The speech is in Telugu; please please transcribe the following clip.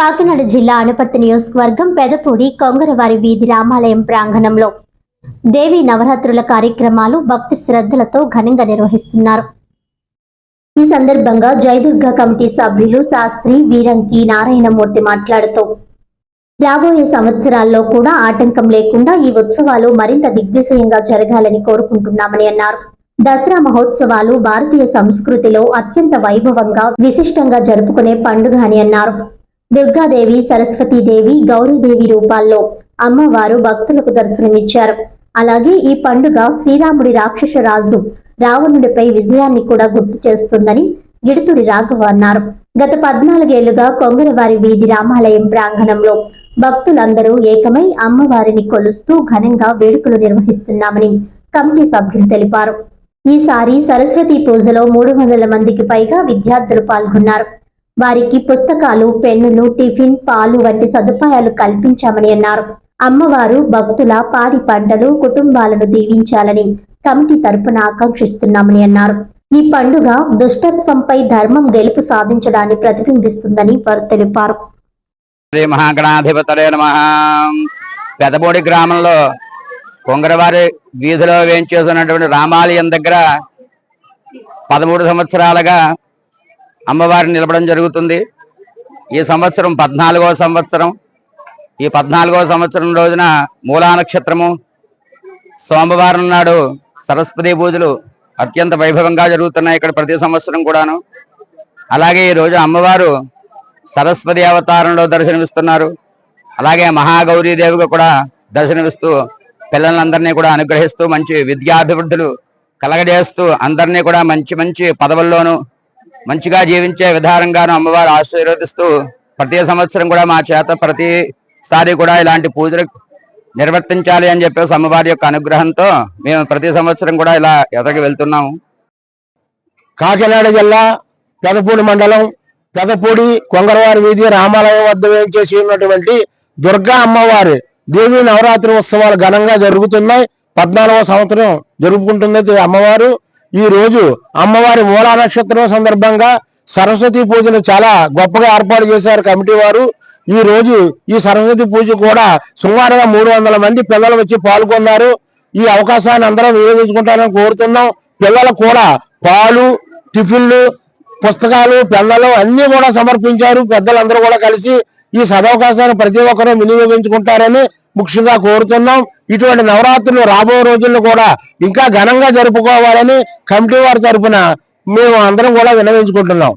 కాకినాడ జిల్లా అనుపర్తి నియోజకవర్గం పెదపూడి కొంగరవారి వీధి రామాలయం ప్రాంగణంలో దేవి నవరాత్రుల కార్యక్రమాలు భక్తి శ్రద్ధలతో ఘనంగా నిర్వహిస్తున్నారు. ఈ సందర్భంగా జయదుర్గ కమిటీ సభ్యులు శాస్త్రి వీరంకి నారాయణమూర్తి మాట్లాడుతూ రాబోయే సంవత్సరాల్లో కూడా ఆటంకం లేకుండా ఈ ఉత్సవాలు మరింత దిగ్విజయంగా జరగాలని కోరుకుంటున్నామని అన్నారు. దసరా మహోత్సవాలు భారతీయ సంస్కృతిలో అత్యంత వైభవంగా విశిష్టంగా జరుపుకునే పండుగ అని అన్నారు. దుర్గాదేవి సరస్వతీదేవి గౌరీదేవి రూపాల్లో అమ్మవారు భక్తులకు దర్శనమిచ్చారు. అలాగే ఈ పండుగ శ్రీరాముడి రాక్షస రాజు రావణుడిపై విజయాన్ని కూడా గుర్తు చేస్తుందని గిడుతుడి రాఘవ అన్నారు. గత పద్నాలుగేళ్ళుగా కొంగరవారి వీధి రామాలయం ప్రాంగణంలో భక్తులందరూ ఏకమై అమ్మవారిని కొలుస్తూ ఘనంగా వేడుకలు నిర్వహిస్తున్నామని కమిటీ సభ్యులు తెలిపారు. ఈసారి సరస్వతి పూజలో మూడు వందల మందికి పైగా విద్యార్థులు పాల్గొన్నారు. వారికి పుస్తకాలు పెన్నులు టిఫిన్ పాలు వంటి సదుపాయాలు కల్పించామని అన్నారు. అమ్మవారు భక్తుల పాడి పంటలు కుటుంబాలను దీవించాలని కమిటీ తరపున ఆకాంక్షిస్తున్నామని అన్నారు. ఈ పండుగ దుష్టత్వంపై ధర్మం గెలుపు సాధించడాన్ని ప్రతిబింబిస్తుందని వారు తెలిపారు. శ్రీ మహాగణాధిపతలే నమ. పెదపూడి గ్రామంలో కొంగరవారి వీధిలో వేయించేసినటువంటి రామాలయం దగ్గర పదమూడు సంవత్సరాలుగా అమ్మవారిని నిలబడం జరుగుతుంది. ఈ సంవత్సరం పద్నాలుగో సంవత్సరం. ఈ పద్నాలుగో సంవత్సరం రోజున మూలా నక్షత్రము సోమవారం నాడు సరస్వతి పూజలు అత్యంత వైభవంగా జరుగుతున్నాయి ఇక్కడ ప్రతి సంవత్సరం కూడాను. అలాగే ఈ రోజు అమ్మవారు సరస్వతి అవతారంలో దర్శనమిస్తున్నారు. అలాగే మహాగౌరీదేవిగా కూడా దర్శనమిస్తూ పిల్లలందరినీ కూడా అనుగ్రహిస్తూ మంచి విద్యాభివృద్ధులు కలగజేస్తూ అందరినీ కూడా మంచి మంచి పదవుల్లోనూ మంచిగా జీవించే విధానంగాను అమ్మవారు ఆశీర్వదిస్తూ ప్రతి సంవత్సరం కూడా మా చేత ప్రతిసారి కూడా ఇలాంటి పూజలు నిర్వర్తించాలి అని చెప్పేసి అమ్మవారి యొక్క అనుగ్రహంతో మేము ప్రతి సంవత్సరం కూడా ఇలా ఎదగి వెళ్తున్నాము. కాకినాడ జిల్లా పెదపూడి మండలం పెదపూడి కొంగరవారి వీధి రామాలయం వద్ద వేయించేసి ఉన్నటువంటి దుర్గా అమ్మవారి దేవి నవరాత్రి ఉత్సవాలు ఘనంగా జరుగుతున్నాయి. పద్నాలుగవ సంవత్సరం జరుపుకుంటుంది అమ్మవారు. ఈ రోజు అమ్మవారి మూలా నక్షత్రం సందర్భంగా సరస్వతి పూజను చాలా గొప్పగా ఏర్పాటు చేశారు కమిటీ వారు. ఈ రోజు ఈ సరస్వతి పూజ కూడా సుమారుగా మూడు వందల మంది పిల్లలు వచ్చి పాల్గొన్నారు. ఈ అవకాశాన్ని అందరం వినియోగించుకుంటారని కోరుతున్నాం. పిల్లలు కూడా పాలు టిఫిన్లు పుస్తకాలు పెన్నులు అన్ని కూడా సమర్పించారు. పెద్దలందరూ కూడా కలిసి ఈ సదవకాశాన్ని ప్రతి ఒక్కరూ వినియోగించుకుంటారని ముఖ్యంగా కోరుతున్నాం. ఇటువంటి నవరాత్రులు రాబో రోజుల్లో కూడా ఇంకా ఘనంగా జరుపుకోవాలని కమిటీ వారి తరఫున మేము అందరం కూడా విన్నవించుకుంటున్నాం.